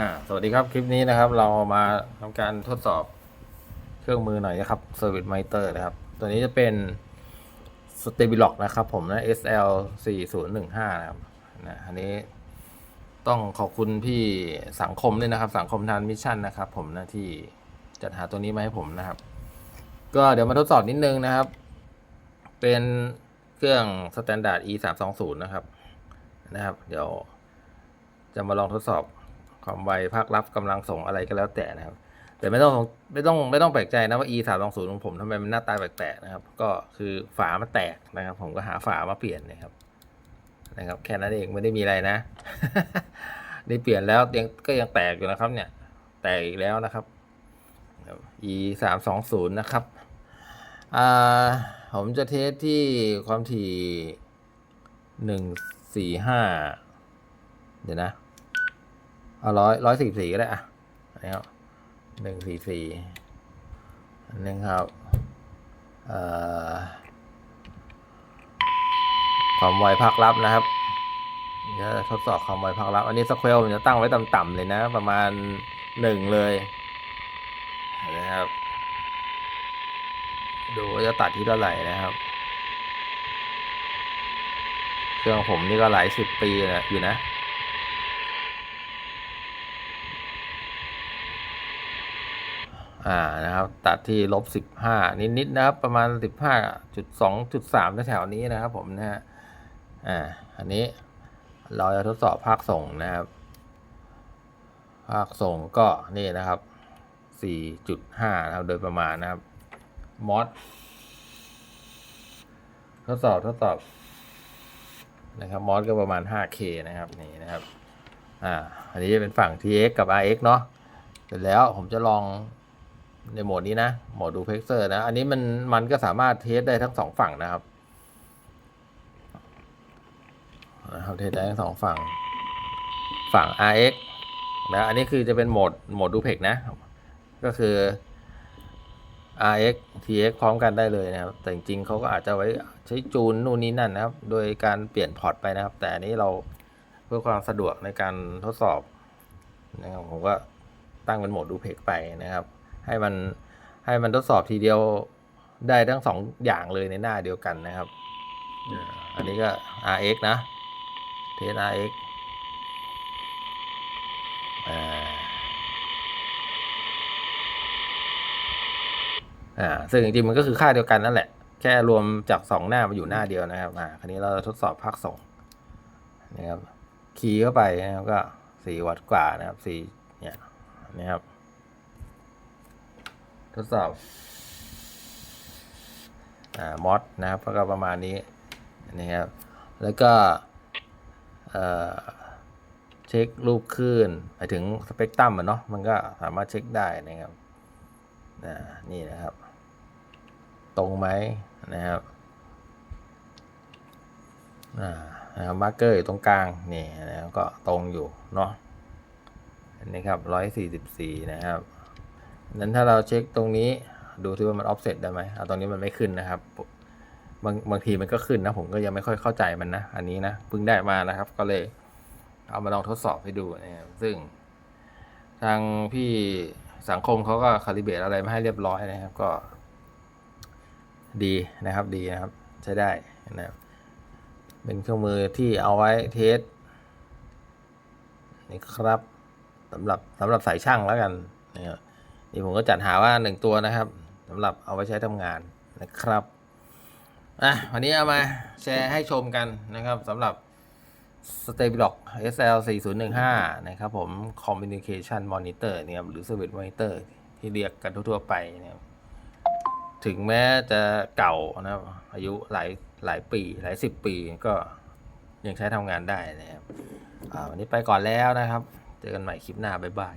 อ่าสวัสดีครับคลิปนี้นะครับ เรามาทำการทดสอบเครื่องมือหน่อยนะครับ Service Monitor นะครับ ตัวนี้จะเป็น Stabilock นะครับ ผมนะ SL 4015นะครับนะอันนี้ต้องขอบคุณพี่สังคมด้วยนะครับ สังคมทานมิชชั่นนะครับ ผมนะที่จัดหาตัวนี้มาให้ผมนะครับ ก็เดี๋ยวมาทดสอบนิดนึงนะครับ เป็นเครื่อง Standard E 3 2 0นะครับนะครับ เดี๋ยวจะมาลองทดสอบ ความไวภาครับกำลังส่งอะไรก็แล้วแต่นะครับ แต่ไม่ต้องไม่ต้องไม่ต้องแปลกใจนะว่า e 3 2 0ของผมทำไมมันหน้าตาแปลกๆนะครับ ก็คือฝามันแตกนะครับ ผมก็หาฝามาเปลี่ยนนะครับ นะครับ แค่นั้นเองไม่ได้มีอะไรนะได้เปลี่ยนแล้วยังก็ยังแตกอยู่นะครับ เนี่ย แตกอีกแล้วนะครับ e 3 2 0นะครับอ่าผมจะเทสที่ความถี่หนึ่งสี่ห้าเดี๋ยวนะ เอาร้อยร้อยสี่สี่ก็ได้อะนี่ครับหนึ่งสี่สี่อันนึงครับความไวภาครับนะครับเดี๋ยวทดสอบความไวภาครับ อันนี้สเควลมันจะตั้งไว้ต่ำๆเลยนะ ประมาณหนึ่งเลยนะครับ ดูว่าจะตัดที่เท่าไหร่นะครับ เครื่องผมนี่ก็หลายสิบปีนะอยู่นะ อ่านะครับ ตัดที่ลบสิบห้านิดๆนะครับ ประมาณสิบห้าจุดสองจุดสามแถวนี้นะครับ ผมนะฮะอ่าอันนี้เราจะทดสอบภาคส่งนะครับ ภาคส่งก็นี่นะครับสี่จุดห้านะครับโดยประมาณนะครับมอสทดสอบทดสอบนะครับมอสก็ประมาณ 5K นะครับนี่นะครับอ่าอันนี้จะเป็นฝั่ง TX กับ RX เนาะเสร็จแล้วผมจะลอง ในโหมดนี้นะโหมดดูเพกเซอร์นะ อันนี้มันมันก็สามารถเทสได้ทั้งสองฝั่งนะครับนะครับเทสได้ทั้งสองฝั่ง ฝั่ง RX นะอันนี้คือจะเป็นโหมดโหมดดูเพกนะ ก็คือ RX TX พร้อมกันได้เลยนะครับ แต่จริงๆเขาก็อาจจะไว้ใช้จูนนู่นนี่นั่นนะครับ โดยการเปลี่ยนพอร์ตไปนะครับ แต่อันนี้เราเพื่อความสะดวกในการทดสอบนะครับผมก็ตั้งเป็นโหมดดูเพกไปนะครับ ให้มันให้มันทดสอบทีเดียวได้ทั้งสองอย่างเลยในหน้าเดียวกันนะครับอ่าอันนี้ก็ RX นะเทส RX อ่าอ่าซึ่งจริงๆมันก็คือค่าเดียวกันนั่นแหละ แค่รวมจากสองหน้ามาอยู่หน้าเดียวนะครับอ่าคราวนี้เราจะทดสอบภาคส่งนะครับ คีย์เข้าไปนะครับก็สี่วัตต์กว่านะครับสี่เนี่ยนะครับ ทดสอบอ่ามอดนะครับก็ประมาณนี้นะครับ แล้วก็เอ่อเช็ครูปคลื่นหมายถึงสเปกตรัมอะเนาะมันก็สามารถเช็คได้นะครับอ่านี่นะครับ ตรงไหมนะครับอ่านะครับมาร์กเกอร์อยู่ตรงกลางนี่นะครับก็ตรงอยู่เนาะอันนี้ครับร้อยสี่สิบสี่นะครับ นั้นถ้าเราเช็คตรงนี้ดูที่ว่ามันออฟเซตได้ไหมเอาตรงนี้มันไม่ขึ้นนะครับ บางบางทีมันก็ขึ้นนะ ผมก็ยังไม่ค่อยเข้าใจมันนะ อันนี้นะเพิ่งได้มานะครับ ก็เลยเอามาลองทดสอบให้ดูนะครับซึ่ง ทางพี่สังคมเขาก็คาลิเบตอะไรมาให้เรียบร้อยนะครับ ก็ ดีนะครับดีนะครับ ใช้ได้นะครับ เป็นเครื่องมือที่เอาไว้เทสนี่ครับสำหรับสำหรับสายช่างแล้วกันนะครับ นี่ผมก็จัดหาว่าหนึ่งตัวนะครับสำหรับเอาไว้ใช้ทำงานนะครับอะวันนี้เอามาแชร์ให้ชมกันนะครับสำหรับ s t a b l o c k SL 4015นะครับผม Communication Monitor นะครับหรือ Service Monitor ที่เรียกกันทั่วๆไปนะครับถึงแม้จะเก่านะครับอายุหลายหลายปีหลายสิบปีก็ยังใช้ทำงานได้นะครับอ่าวันนี้ไปก่อนแล้วนะครับ เจอกันใหม่คลิปหน้า บ๊ายบาย